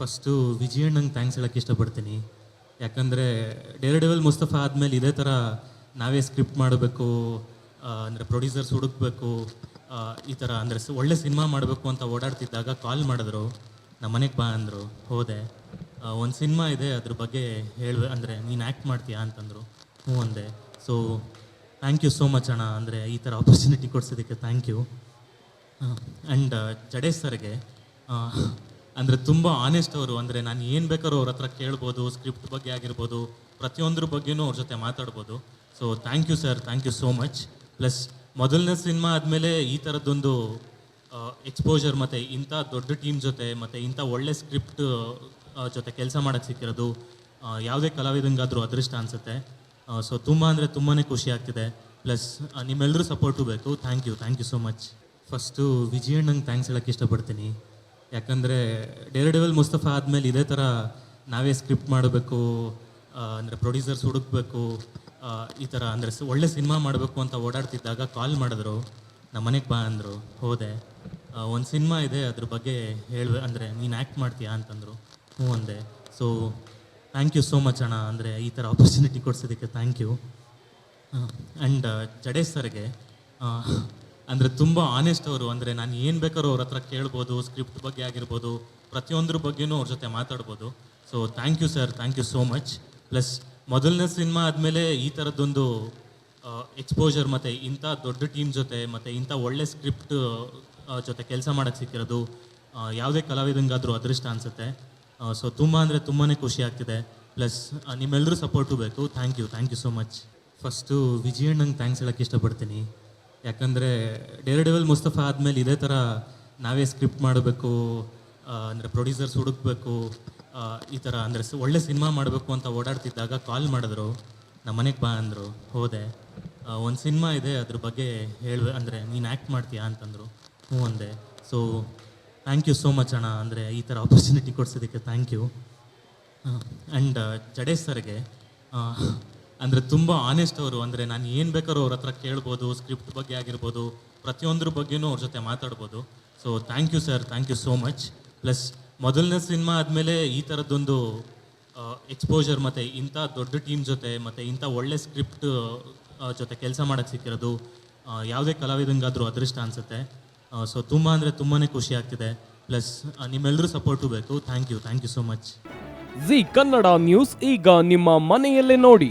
First ವಿಜಯಣ್ಣಂಗೆ thanks ಹೇಳೋಕೆ ಇಷ್ಟಪಡ್ತೀನಿ. ಯಾಕಂದರೆ ಡೇರ್ ಡೆವಲ್ ಮುಸ್ತಫಾ ಆದಮೇಲೆ ಇದೇ ಥರ ನಾವೇ ಸ್ಕ್ರಿಪ್ಟ್ ಮಾಡಬೇಕು ಅಂದರೆ ಪ್ರೊಡ್ಯೂಸರ್ಸ್ ಹುಡುಕ್ಬೇಕು ಈ ಥರ ಅಂದರೆ ಒಳ್ಳೆ ಸಿನಿಮಾ ಮಾಡಬೇಕು ಅಂತ ಓಡಾಡ್ತಿದ್ದಾಗ ಕಾಲ್ ಮಾಡಿದ್ರು. ನಮ್ಮ ಮನೆಗೆ ಬಾ ಅಂದರು, ಹೋದೆ. ಒಂದು ಸಿನಿಮಾ ಇದೆ, ಅದ್ರ ಬಗ್ಗೆ ಹೇಳ ಅಂದರೆ ನೀನು ಆ್ಯಕ್ಟ್ ಮಾಡ್ತೀಯಾ ಅಂತಂದರು. ಹ್ಞೂ ಅಂದೆ. So thank you so much ಅಣ್ಣ, ಅಂದರೆ ಈ ಥರ ಆಪರ್ಚುನಿಟಿ ಕೊಡ್ಸೋದಕ್ಕೆ ಥ್ಯಾಂಕ್ ಯು ಆ್ಯಂಡ್ ಜಡೇಶ್ ಸರ್ಗೆ ಅಂದರೆ ತುಂಬ ಆನೆಸ್ಟ್ ಅವರು. ಅಂದರೆ ನಾನು ಏನು ಬೇಕಾದ್ರೂ ಅವ್ರ ಹತ್ರ ಕೇಳ್ಬೋದು ಸ್ಕ್ರಿಪ್ಟ್ ಬಗ್ಗೆ ಆಗಿರ್ಬೋದು, ಪ್ರತಿಯೊಂದ್ರ ಬಗ್ಗೆನೂ ಅವ್ರ ಜೊತೆ ಮಾತಾಡ್ಬೋದು. So thank you sir thank you so much plus ಮೊದಲನೇ ಸಿನಿಮಾ ಆದಮೇಲೆ ಈ ಥರದ್ದೊಂದು ಎಕ್ಸ್ಪೋಜರ್ ಮತ್ತು ಇಂಥ ದೊಡ್ಡ ಟೀಮ್ ಜೊತೆ ಮತ್ತು ಇಂಥ ಒಳ್ಳೆ ಸ್ಕ್ರಿಪ್ಟ್ ಜೊತೆ ಕೆಲಸ ಮಾಡೋಕ್ಕೆ ಸಿಕ್ಕಿರೋದು ಯಾವುದೇ ಕಲಾವಿದಂಗಾದರೂ ಅದೃಷ್ಟ ಅನಿಸುತ್ತೆ. ಸೊ ತುಂಬ ಅಂದರೆ ತುಂಬಾ ಖುಷಿ ಆಗ್ತಿದೆ. ಪ್ಲಸ್ ನಿಮ್ಮೆಲ್ಲರೂ ಸಪೋರ್ಟು ಬೇಕು. Thank you thank you so much first ವಿಜಯಣ್ಣಂಗೆ thanks ಹೇಳೋಕ್ಕೆ ಇಷ್ಟಪಡ್ತೀನಿ. ಯಾಕಂದರೆ ಡೇರ್ ಡೆವಲ್ ಮುಸ್ತಫಾ ಆದಮೇಲೆ ಇದೇ ಥರ ನಾವೇ ಸ್ಕ್ರಿಪ್ಟ್ ಮಾಡಬೇಕು ಅಂದರೆ ಪ್ರೊಡ್ಯೂಸರ್ಸ್ ಹುಡುಕ್ಬೇಕು ಈ ಥರ ಅಂದರೆ ಒಳ್ಳೆ ಸಿನಿಮಾ ಮಾಡಬೇಕು ಅಂತ ಓಡಾಡ್ತಿದ್ದಾಗ ಕಾಲ್ ಮಾಡಿದ್ರು, ನಮ್ಮ ಮನೆಗೆ ಬಾ ಅಂದರು, ಹೋದೆ. ಒಂದು ಸಿನಿಮಾ ಇದೆ, ಅದ್ರ ಬಗ್ಗೆ ಹೇಳುವೆ ಅಂದರೆ ನೀನು ಆ್ಯಕ್ಟ್ ಮಾಡ್ತೀಯಾ ಅಂತಂದರು, ಹ್ಞೂ ಅಂದೆ. So thank you so much ಅಣ್ಣ, ಅಂದರೆ ಈ ಥರ ಆಪರ್ಚುನಿಟಿ ಕೊಡ್ಸೋದಕ್ಕೆ ಥ್ಯಾಂಕ್ ಯು ಆ್ಯಂಡ್ ಜಡೇಶ್ ಸರ್ಗೆ ಅಂದರೆ ತುಂಬ ಆನೆಸ್ಟ್ ಅವರು. ಅಂದರೆ ನಾನು ಏನು ಬೇಕಾದ್ರೂ ಅವ್ರ ಹತ್ರ ಕೇಳ್ಬೋದು ಸ್ಕ್ರಿಪ್ಟ್ ಬಗ್ಗೆ ಆಗಿರ್ಬೋದು, ಪ್ರತಿಯೊಂದ್ರ ಬಗ್ಗೆನೂ ಅವ್ರ ಜೊತೆ ಮಾತಾಡ್ಬೋದು. So thank you sir thank you so much plus ಮೊದಲನೇ ಸಿನಿಮಾ ಆದಮೇಲೆ ಈ ಥರದ್ದೊಂದು ಎಕ್ಸ್ಪೋಜರ್ ಮತ್ತು ಇಂಥ ದೊಡ್ಡ ಟೀಮ್ ಜೊತೆ ಮತ್ತು ಇಂಥ ಒಳ್ಳೆ ಸ್ಕ್ರಿಪ್ಟ್ ಜೊತೆ ಕೆಲಸ ಮಾಡೋಕ್ಕೆ ಸಿಕ್ಕಿರೋದು ಯಾವುದೇ ಕಲಾವಿದಂಗಾದರೂ ಅದೃಷ್ಟ ಅನಿಸುತ್ತೆ. ಸೊ ತುಂಬ ಅಂದರೆ ತುಂಬಾ ಖುಷಿ ಆಗ್ತಿದೆ. ಪ್ಲಸ್ ನಿಮ್ಮೆಲ್ಲರೂ ಸಪೋರ್ಟು ಬೇಕು. Thank you thank you so much first ವಿಜಯಣ್ಣಂಗೆ thanks ಹೇಳೋಕ್ಕೆ ಇಷ್ಟಪಡ್ತೀನಿ. ಯಾಕಂದರೆ ಡೇರ್ ಡೆವಲ್ ಮುಸ್ತಫಾ ಆದಮೇಲೆ ಇದೇ ಥರ ನಾವೇ ಸ್ಕ್ರಿಪ್ಟ್ ಮಾಡಬೇಕು ಅಂದರೆ ಪ್ರೊಡ್ಯೂಸರ್ಸ್ ಹುಡುಕ್ಬೇಕು ಈ ಥರ ಅಂದರೆ ಒಳ್ಳೆ ಸಿನಿಮಾ ಮಾಡಬೇಕು ಅಂತ ಓಡಾಡ್ತಿದ್ದಾಗ ಕಾಲ್ ಮಾಡಿದ್ರು. ನಮ್ಮ ಮನೆಗೆ ಬಾ ಅಂದರು, ಹೋದೆ. ಒಂದು ಸಿನಿಮಾ ಇದೆ, ಅದ್ರ ಬಗ್ಗೆ ಹೇಳ, ಅಂದರೆ ನೀನು ಆ್ಯಕ್ಟ್ ಮಾಡ್ತೀಯಾ ಅಂತಂದರು. ಹ್ಞೂ ಅಂದೆ. So thank you so much ಅಣ್ಣ, ಅಂದರೆ ಈ ಥರ ಆಪರ್ಚುನಿಟಿ ಕೊಡ್ಸೋದಕ್ಕೆ ಥ್ಯಾಂಕ್ ಯು ಆ್ಯಂಡ್ ಜಡೇಶ್ ಸರ್ಗೆ ಅಂದರೆ ತುಂಬ ಆನೆಸ್ಟ್ ಅವರು. ಅಂದರೆ ನಾನು ಏನು ಬೇಕಾದ್ರೂ ಅವ್ರ ಹತ್ರ ಕೇಳ್ಬೋದು ಸ್ಕ್ರಿಪ್ಟ್ ಬಗ್ಗೆ ಆಗಿರ್ಬೋದು, ಪ್ರತಿಯೊಂದ್ರ ಬಗ್ಗೆನೂ ಅವ್ರ ಜೊತೆ ಮಾತಾಡ್ಬೋದು. So thank you sir thank you so much plus ಮೊದಲನೇ ಸಿನಿಮಾ ಆದಮೇಲೆ ಈ ಥರದ್ದೊಂದು ಎಕ್ಸ್ಪೋಜರ್ ಮತ್ತು ಇಂಥ ದೊಡ್ಡ ಟೀಮ್ ಜೊತೆ ಮತ್ತು ಇಂಥ ಒಳ್ಳೆ ಸ್ಕ್ರಿಪ್ಟ್ ಜೊತೆ ಕೆಲಸ ಮಾಡೋಕ್ಕೆ ಸಿಕ್ಕಿರೋದು ಯಾವುದೇ ಕಲಾವಿದಂಗಾದರೂ ಅದೃಷ್ಟ ಅನಿಸುತ್ತೆ. ಸೊ ತುಂಬ ಅಂದರೆ ತುಂಬಾ ಖುಷಿ ಆಗ್ತಿದೆ. ಪ್ಲಸ್ ನಿಮ್ಮೆಲ್ಲರೂ ಸಪೋರ್ಟು ಬೇಕು. Thank you thank you so much Zee Kannada news ಈಗ ನಿಮ್ಮ ಮನೆಯಲ್ಲೇ ನೋಡಿ.